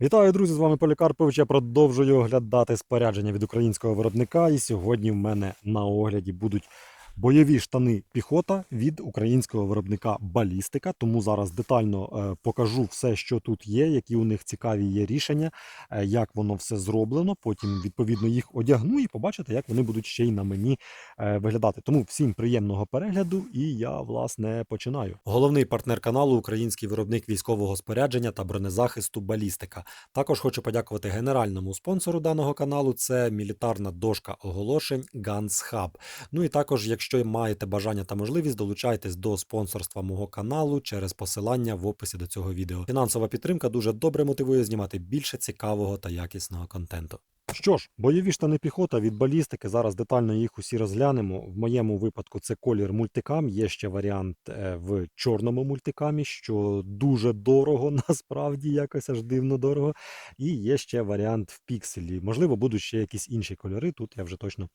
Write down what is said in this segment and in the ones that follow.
Вітаю, друзі! З вами Полікарпович. Я продовжую оглядати спорядження від українського виробника. І сьогодні в мене на огляді будуть бойові штани піхота від українського виробника Балістика. Тому зараз детально е, покажу все, що тут є, які у них цікаві є рішення, е, як воно все зроблено. Потім відповідно їх одягну і побачите, як вони будуть ще й на мені е, виглядати. Тому всім приємного перегляду, і я власне починаю. Головний партнер каналу український виробник військового спорядження та бронезахисту Балістика. Також хочу подякувати генеральному спонсору даного каналу. Це мілітарна дошка оголошень Guns Hub. Ну і також, якщо маєте бажання та можливість, долучайтесь до спонсорства мого каналу через посилання в описі до цього відео. Фінансова підтримка дуже добре мотивує знімати більше цікавого та якісного контенту. Що ж, бойові штани піхота від балістики. Зараз детально їх усі розглянемо. В моєму випадку це колір мультикам. Є ще варіант е, в чорному мультикамі, що дуже дорого, насправді якось аж дивно дорого. І є ще варіант в пікселі. Можливо, будуть ще якісь інші кольори. Тут я вже точно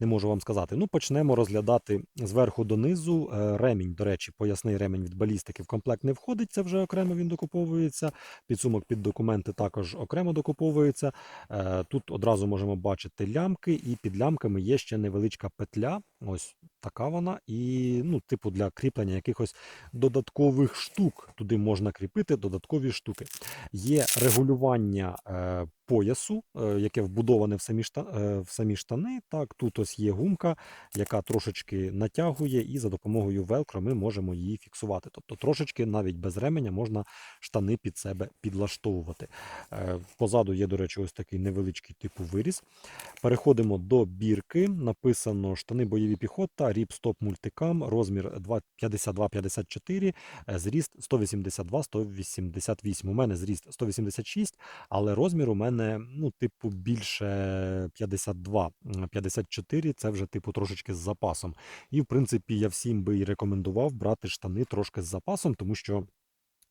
не можу вам сказати. Ну, почнемо розглядати зверху донизу. Е, Ремінь, до речі, поясний ремінь від балістики в комплект не входить. Це вже окремо він докуповується. Підсумок під документи також окремо докуповується. Е, Тут одразу можемо бачити лямки, і під лямками є ще невеличка петля. Ось така вона. І, ну, типу, для кріплення якихось додаткових штук. Туди можна кріпити додаткові штуки. Є регулювання е, поясу, е, яке вбудоване в самі, шта, е, в самі штани. Так, тут ось є гумка, яка трошечки натягує, і за допомогою велкро ми можемо її фіксувати. Тобто трошечки навіть без ременя можна штани під себе підлаштовувати. Е, Позаду є, до речі, ось такий невеличкий типу виріз. Переходимо до бірки. Написано штани бойові піхота, ріп стоп мультикам, розмір 2 52-54, е, зріст 182-188. У мене зріст 186, але розмір у мене, ну, типу, більше 52-54. це вже, типу, трошечки з запасом. І, в принципі, я всім би і рекомендував брати штани трошки з запасом, тому що.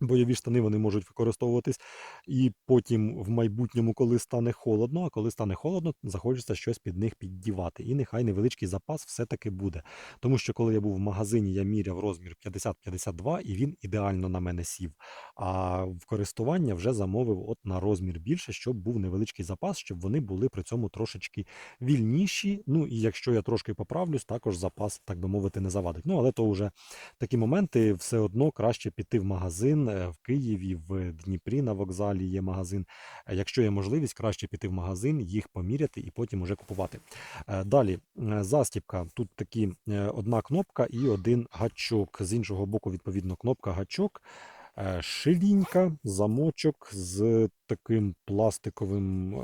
Бойові штани вони можуть використовуватись і потім в майбутньому, коли стане холодно, а коли стане холодно, захочеться щось під них піддівати. І нехай невеличкий запас все-таки буде. Тому що коли я був в магазині, я міряв розмір 50-52, і він ідеально на мене сів. А в користування вже замовив от на розмір більше, щоб був невеличкий запас, щоб вони були при цьому трошечки вільніші. Ну і якщо я трошки поправлюсь, також запас, так би мовити, не завадить. Ну але то вже такі моменти все одно краще піти в магазин е, в Києві, в Дніпрі на вокзалі є магазин. Е, Якщо є можливість, краще піти в магазин, їх поміряти і потім уже купувати. Е, Далі застібка. Тут такі одна кнопка і один гачок. З іншого боку, відповідно, кнопка гачок. Шилінька, замочок з таким пластиковим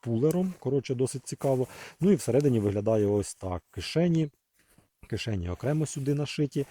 пулером. Коротше, досить цікаво. Ну і всередині виглядає ось так: кишені. Кишені окремо сюди нашиті.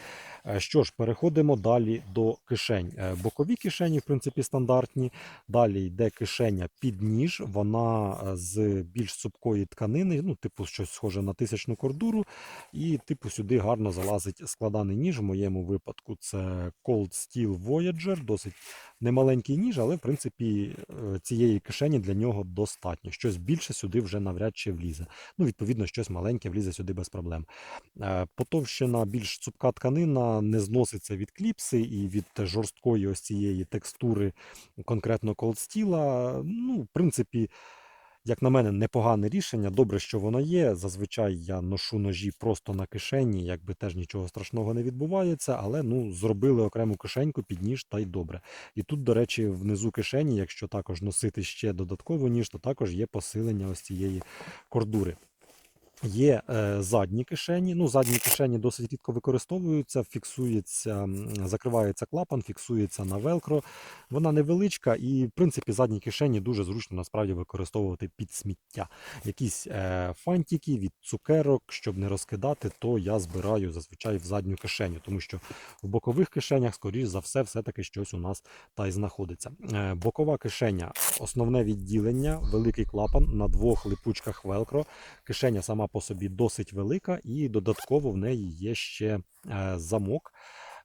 Е, Що ж, переходимо далі до кишень. Е, Бокові кишені, в принципі, стандартні. Далі йде кишеня під ніж. Вона е, з більш цупкої тканини, ну, типу, щось схоже на тисячну кордуру. І, типу, сюди гарно залазить складаний ніж. В моєму випадку це Cold Steel Voyager, досить немаленький ніж, але в принципі цієї кишені для нього достатньо. Щось більше сюди вже навряд чи влізе. Ну, відповідно, щось маленьке влізе сюди без проблем. Потовщена, більш цупка тканина не зноситься від кліпси і від жорсткої ось цієї текстури, конкретно колдстіла. Ну, в принципі, як на мене, непогане рішення. Добре, що воно є. Зазвичай я ношу ножі просто на кишені, якби теж нічого страшного не відбувається, але ну, зробили окрему кишеньку під ніж та й добре. І тут, до речі, внизу кишені, якщо також носити ще додатково ніж, то також є посилення ось цієї кордури. Є е, задні кишені. Ну, задні кишені досить рідко використовуються, фіксується, закривається клапан, фіксується на велкро. Вона невеличка, і в принципі задні кишені дуже зручно насправді використовувати під сміття. Якісь е, фантики від цукерок, щоб не розкидати, то я збираю зазвичай в задню кишеню, тому що в бокових кишенях, скоріш за все, все-таки щось у нас та й знаходиться. Е, бокова кишеня, основне відділення, великий клапан на двох липучках велкро. Кишеня сама по собі досить велика, і додатково в неї є ще е, замок.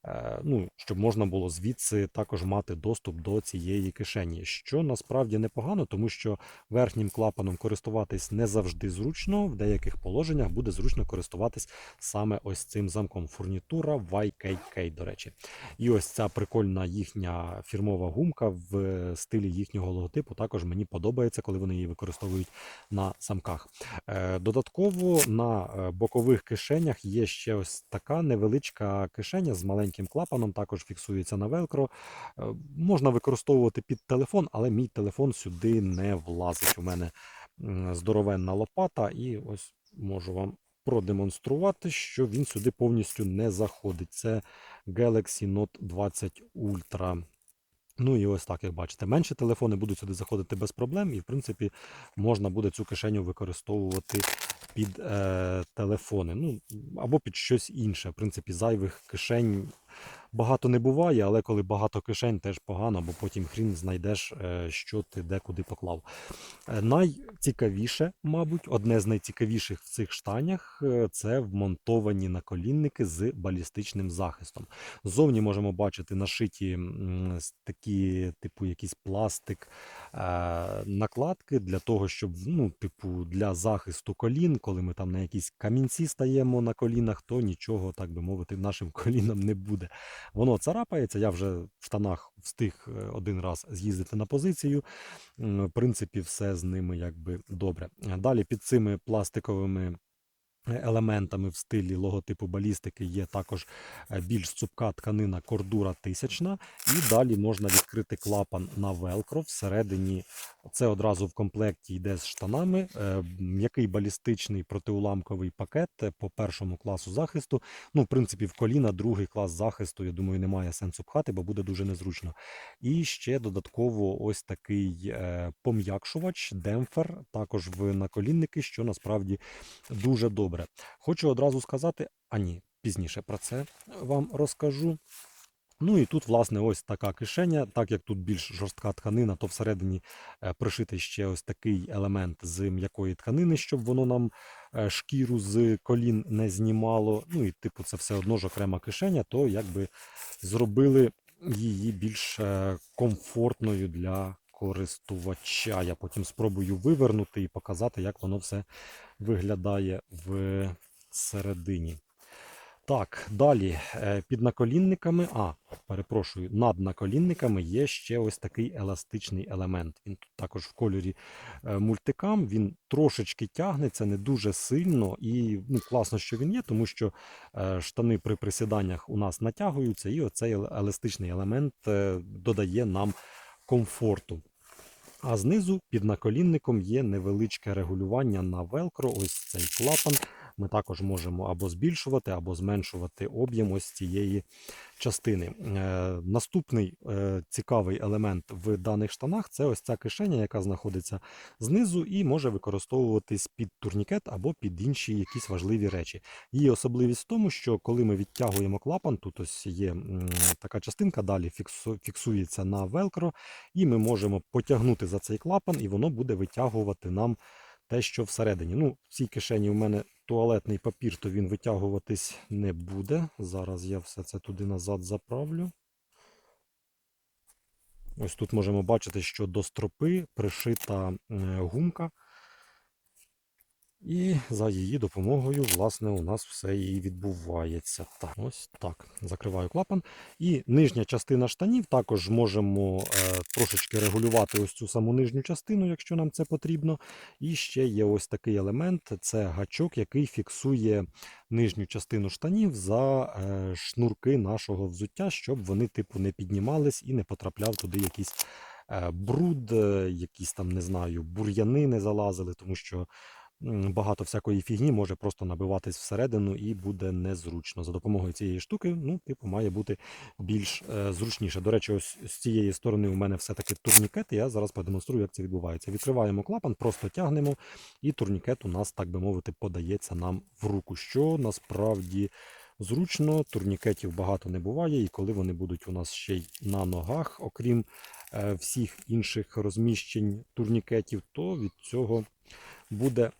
Е, ну, щоб можна було звідси також мати доступ до цієї кишені. Що насправді непогано, тому що верхнім клапаном користуватись не завжди зручно. В деяких положеннях буде зручно користуватись саме ось цим замком. Фурнітура YKK, до речі. І ось ця прикольна їхня фірмова гумка в стилі їхнього логотипу. Також мені подобається, коли вони її використовують на замках. Е, Додатково на е, бокових кишенях є ще ось така невеличка кишеня з маленьким клапаном, також фіксується на велкро. Можна використовувати під телефон, але мій телефон сюди не влазить. У мене здоровенна лопата, і ось можу вам продемонструвати, що він сюди повністю не заходить. Це Galaxy Note 20 Ultra. Ну і ось так, як бачите, менші телефони будуть сюди заходити без проблем, і в принципі можна буде цю кишеню використовувати під е, телефони. Ну або під щось інше. В принципі, зайвих кишень багато не буває, але коли багато кишень, теж погано, бо потім хрін знайдеш, е, що ти де куди поклав. Е, Найцікавіше, мабуть, одне з найцікавіших в цих штанях е, це вмонтовані наколінники з балістичним захистом. Ззовні можемо бачити нашиті такі, типу, якийсь пластик накладки для того, щоб ну, типу, для захисту колін, коли ми там на якісь камінці стаємо на колінах, то нічого, так би мовити, нашим колінам не буде. Воно царапається. Я вже в штанах встиг е, один раз з'їздити на позицію. В принципі, все з ними якби добре. Далі під цими пластиковими елементами в стилі логотипу балістики є також е, більш цупка тканина кордура тисячна, і далі можна відкрити клапан на велкро всередині. Це одразу в комплекті йде з штанами. е, М'який балістичний протиуламковий пакет е, по першому класу захисту. Ну, в принципі, в коліна другий клас захисту, я думаю, немає сенсу пхати, бо буде дуже незручно. І ще додатково ось такий пом'якшувач, демпфер, також в наколінники, що насправді дуже добре. Хочу одразу сказати, а ні, пізніше про це вам розкажу. Ну і тут, власне, ось така кишеня. Так як тут більш жорстка тканина, то всередині е, пришитий ще ось такий елемент з м'якої тканини, щоб воно нам е, шкіру з колін не знімало. Ну і типу, це все одно ж окрема кишеня, то якби зробили її більш е, комфортною для користувача. Я потім спробую вивернути і показати, як воно все виглядає в середині. Так, далі е, під наколінниками, а, перепрошую, над наколінниками є ще ось такий еластичний елемент. Він тут також в кольорі е, мультикам, він трошечки тягнеться, не дуже сильно, і ну, класно, що він є, тому що е, штани при присіданнях у нас натягуються, і оцей еластичний елемент додає нам комфорту. А знизу під наколінником є невеличке регулювання на велкро. Ось цей клапан. Ми також можемо або збільшувати, або зменшувати об'єм ось цієї частини. Е, наступний е, цікавий елемент в даних штанах це ось ця кишеня, яка знаходиться знизу і може використовуватись під турнікет або під інші якісь важливі речі. Її особливість в тому, що коли ми відтягуємо клапан, тут ось є така частинка, далі фіксу- фіксується на велкро, і ми можемо потягнути за цей клапан, і воно буде витягувати нам те, що всередині. Ну, в цій кишені у мене туалетний папір, то він витягуватись не буде. Зараз я все це туди назад заправлю. Ось тут можемо бачити, що до стропи пришита е, гумка. І за її допомогою, власне, у нас все і відбувається. Так, ось так. Закриваю клапан. І нижня частина штанів також можемо е, трошечки регулювати ось цю саму нижню частину, якщо нам це потрібно. І ще є ось такий елемент: це гачок, який фіксує нижню частину штанів за е, шнурки нашого взуття, щоб вони, типу, не піднімались і не потрапляв туди якийсь е, бруд, е, якісь там, не знаю, бур'яни не залазили, тому що багато всякої фігні може просто набиватись всередину і буде незручно. За допомогою цієї штуки, ну, типу, має бути більш е, зручніше. До речі, ось з цієї сторони у мене все-таки турнікет. Я зараз продемонструю, як це відбувається. Відкриваємо клапан, просто тягнемо, і турнікет у нас, так би мовити, подається нам в руку, що насправді. Зручно, турнікетів багато не буває, і коли вони будуть у нас ще й на ногах, окрім е, всіх інших розміщень турнікетів, то від цього буде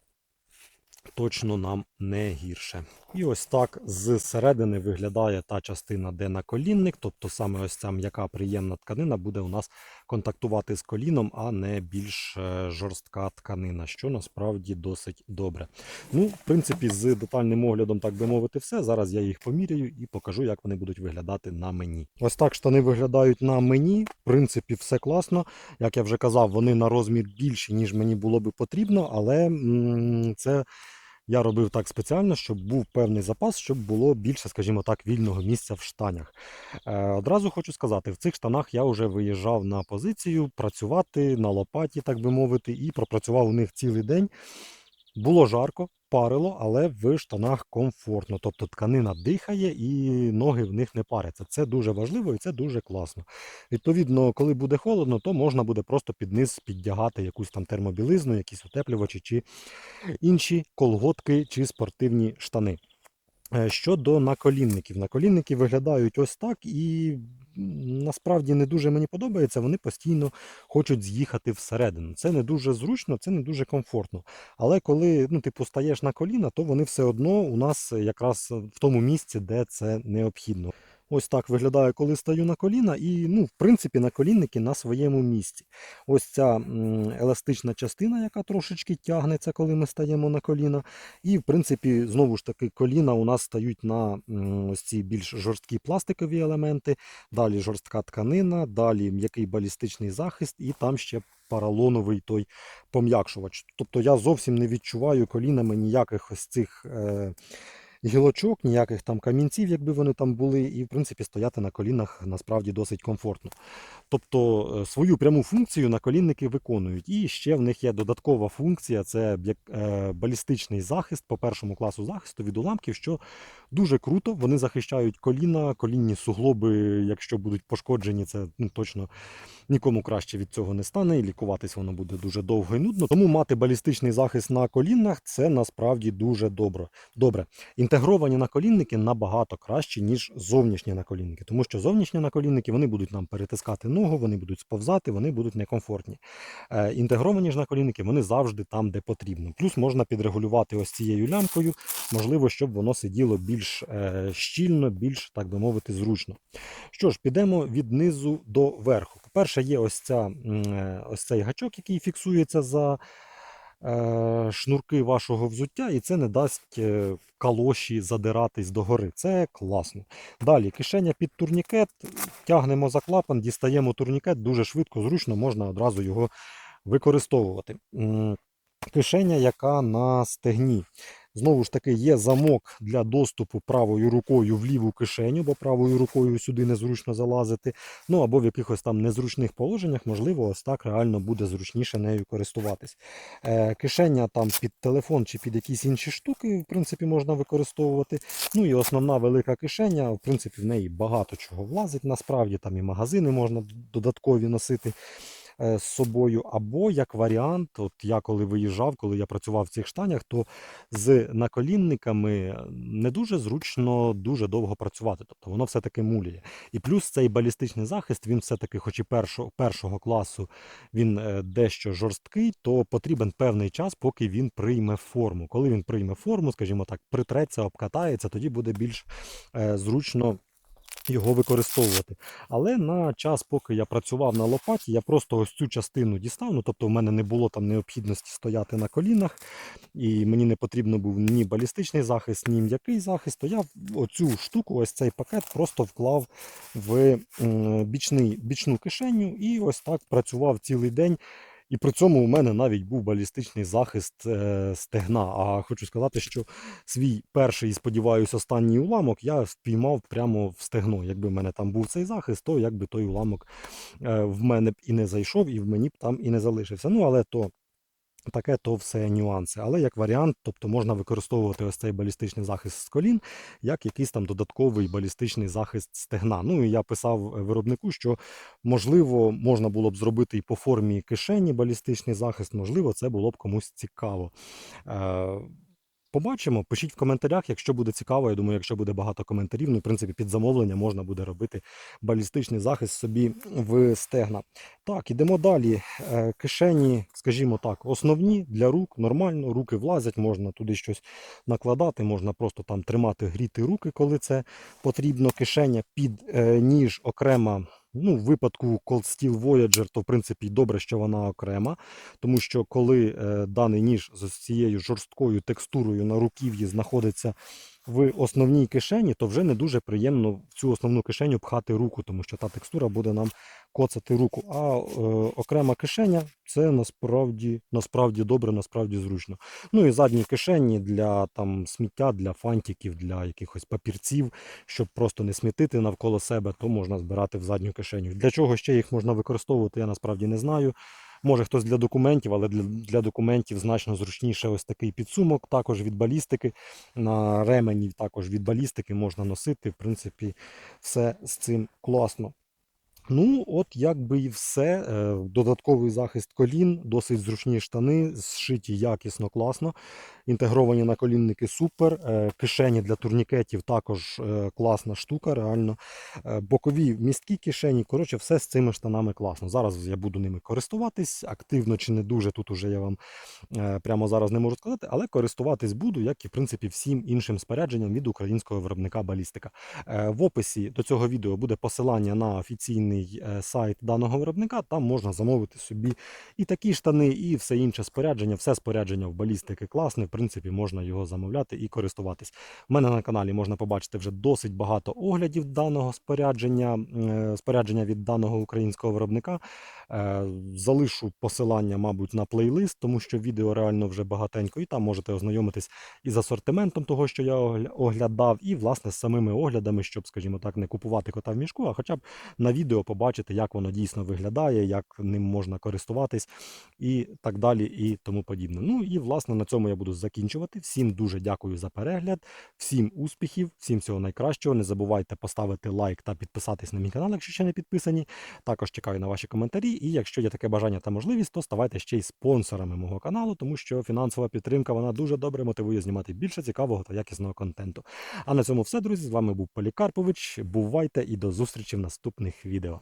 точно нам не гірше. І ось так зсередини виглядає та частина, де наколінник, тобто саме ось ця м'яка приємна тканина буде у нас контактувати з коліном, а не більш е, жорстка тканина, що насправді досить добре. Ну, в принципі, з детальним оглядом, так би мовити, все. Зараз я їх поміряю і покажу, як вони будуть виглядати на мені. Ось так штани виглядають на мені. В принципі, все класно. Як я вже казав, вони на розмір більші, ніж мені було би потрібно, але це. Я робив так спеціально, щоб був певний запас, щоб було більше, скажімо так, вільного місця в штанях. Е, одразу хочу сказати, в цих штанах я вже виїжджав на позицію працювати на лопаті, так би мовити, і пропрацював у них цілий день. Було жарко, парило, але в штанах комфортно. Тобто тканина дихає і ноги в них не паряться. Це дуже важливо і це дуже класно. Відповідно, коли буде холодно, то можна буде просто під низ піддягати якусь там термобілизну, якісь утеплювачі чи інші колготки чи спортивні штани. Е, Щодо наколінників, наколінники виглядають ось так, і насправді не дуже мені подобається. Вони постійно хочуть з'їхати всередину. Це не дуже зручно, це не дуже комфортно. Але коли ну, типу, стаєш на коліна, то вони все одно у нас якраз в тому місці, де це необхідно. Ось так виглядає, коли стаю на коліна, і ну, в принципі наколінники на своєму місці. Ось ця еластична частина, яка трошечки тягнеться, коли ми стаємо на коліна. І в принципі, знову ж таки, коліна у нас стають на ось ці більш жорсткі пластикові елементи, далі жорстка тканина, далі м'який балістичний захист, і там ще поролоновий той пом'якшувач. Тобто я зовсім не відчуваю колінами ніяких ось цих. Е, гілочок, ніяких там камінців, якби вони там були, і в принципі стояти на колінах насправді досить комфортно. Тобто е, свою пряму функцію наколінники виконують. І ще в них є додаткова функція це е, балістичний захист по першому класу захисту від уламків, що дуже круто. Вони захищають коліна, колінні суглоби, якщо будуть пошкоджені, це ну, точно нікому краще від цього не стане, і лікуватись воно буде дуже довго і нудно. Тому мати балістичний захист на колінах це насправді дуже добре. добре. Інтегровані наколінники набагато краще, ніж зовнішні наколінники, тому що зовнішні наколінники вони будуть нам перетискати ногу, вони будуть сповзати, вони будуть некомфортні. Е, інтегровані ж наколінники вони завжди там, де потрібно. Плюс можна підрегулювати ось цією лямкою, можливо, щоб воно сиділо більш е, щільно, більш, так би мовити, зручно. Що ж, підемо від низу до верху. По-перше, є ось, ця, е, ось цей гачок, який фіксується за шнурки вашого взуття, і це не дасть е, калоші задиратись догори. Це класно. Далі кишеня під турнікет, тягнемо за клапан, дістаємо турнікет, дуже швидко, зручно, можна одразу його використовувати. Кишеня, яка на стегні. Знову ж таки, є замок для доступу правою рукою в ліву кишеню, бо правою рукою сюди незручно залазити. Ну або в якихось там незручних положеннях, можливо, ось так реально буде зручніше нею користуватись. Е, кишеня там під телефон чи під якісь інші штуки, в принципі, можна використовувати. Ну і основна велика кишеня, в принципі, в неї багато чого влазить. Насправді там і магазини можна додаткові носити з собою. Або як варіант, от я коли виїжджав, коли я працював в цих штанях, то з наколінниками не дуже зручно дуже довго працювати. Тобто воно все-таки муляє. І плюс цей балістичний захист, він все-таки, хоч і першого, першого класу, він е, дещо жорсткий, то потрібен певний час, поки він прийме форму. Коли він прийме форму, скажімо так, притреться, обкатається, тоді буде більш е, зручно його використовувати. Але на час, поки я працював на лопаті, я просто ось цю частину дістав. Ну, тобто в мене не було там необхідності стояти на колінах, і мені не потрібно був ні балістичний захист, ні м'який захист. То я оцю штуку, ось цей пакет, просто вклав в бічний, бічну кишеню і ось так працював цілий день. І при цьому у мене навіть був балістичний захист е, стегна. А хочу сказати, що свій перший, і, сподіваюся, останній уламок я впіймав прямо в стегно. Якби в мене там був цей захист, то якби той уламок е, в мене б і не зайшов, і в мені б там і не залишився. Ну, але то. Таке то все нюанси. Але як варіант, тобто можна використовувати ось цей балістичний захист з колін, як якийсь там додатковий балістичний захист стегна. Ну і я писав е, виробнику, що можливо можна було б зробити і по формі кишені балістичний захист, можливо, це було б комусь цікаво. Побачимо, пишіть в коментарях, якщо буде цікаво. Я думаю, якщо буде багато коментарів, ну, в принципі, під замовлення можна буде робити балістичний захист собі в стегна. Так, ідемо далі. Е, Кишені скажімо так, основні для рук, нормально, руки влазять, можна туди щось накладати, можна просто там тримати, гріти руки, коли це потрібно. Кишеня під е, ніж окрема. Ну, в випадку Cold Steel Voyager, то в принципі добре, що вона окрема, тому що коли е, даний ніж з цією жорсткою текстурою на руків'ї знаходиться в основній кишені, то вже не дуже приємно в цю основну кишеню пхати руку, тому що та текстура буде нам коцати руку. А е, окрема кишеня це насправді, насправді добре, насправді зручно. Ну і задні кишені для там сміття, для фантиків, для якихось папірців, щоб просто не смітити навколо себе, то можна збирати в задню кишеню. Для чого ще їх можна використовувати, я насправді не знаю. Може хтось для документів, але для, для документів значно зручніше ось такий підсумок, також від балістики. На ремені також від балістики можна носити. В принципі, все з цим класно. Ну, от якби і все. Е, Додатковий захист колін, досить зручні штани, зшиті якісно, класно. Інтегровані наколінники супер. Е, Кишені для турнікетів також е, класна штука, реально. Бокові місткі кишені. Коротше, все з цими штанами класно. Зараз я буду ними користуватись. Активно чи не дуже, тут уже я вам прямо зараз не можу сказати, але користуватись буду, як і в принципі всім іншим спорядженням від українського виробника Балістика. В описі до цього відео буде посилання на офіційний е, сайт даного виробника. Там можна замовити собі і такі штани, і все інше спорядження. Все спорядження в балістики класне. В принципі, можна його замовляти і користуватись. У мене на каналі можна побачити вже досить багато оглядів даного спорядження, е, спорядження від даного українського виробника. Е, Залишу посилання, мабуть, на плейлист, тому що відео реально вже багатенько, і там можете ознайомитись із асортиментом того, що я оглядав, і власне з самими оглядами, щоб, скажімо так, не купувати кота в мішку, а хоча б на відео побачити, як воно дійсно виглядає, як ним можна користуватись і так далі, і тому подібне. Ну і власне на цьому я буду закінчувати. Всім дуже дякую за перегляд, всім успіхів, всім всього найкращого. Не забувайте поставити лайк та підписатись на мій канал, якщо ще не підписані. Також чекаю на ваші коментарі. І якщо є таке бажання та можливість, то ставайте ще й спонсорами мого каналу, тому що фінансова підтримка вона дуже добре мотивує знімати більше цікавого та якісного контенту. А на цьому все, друзі. З вами був Полікарпович. Бувайте і до зустрічі в наступних відео.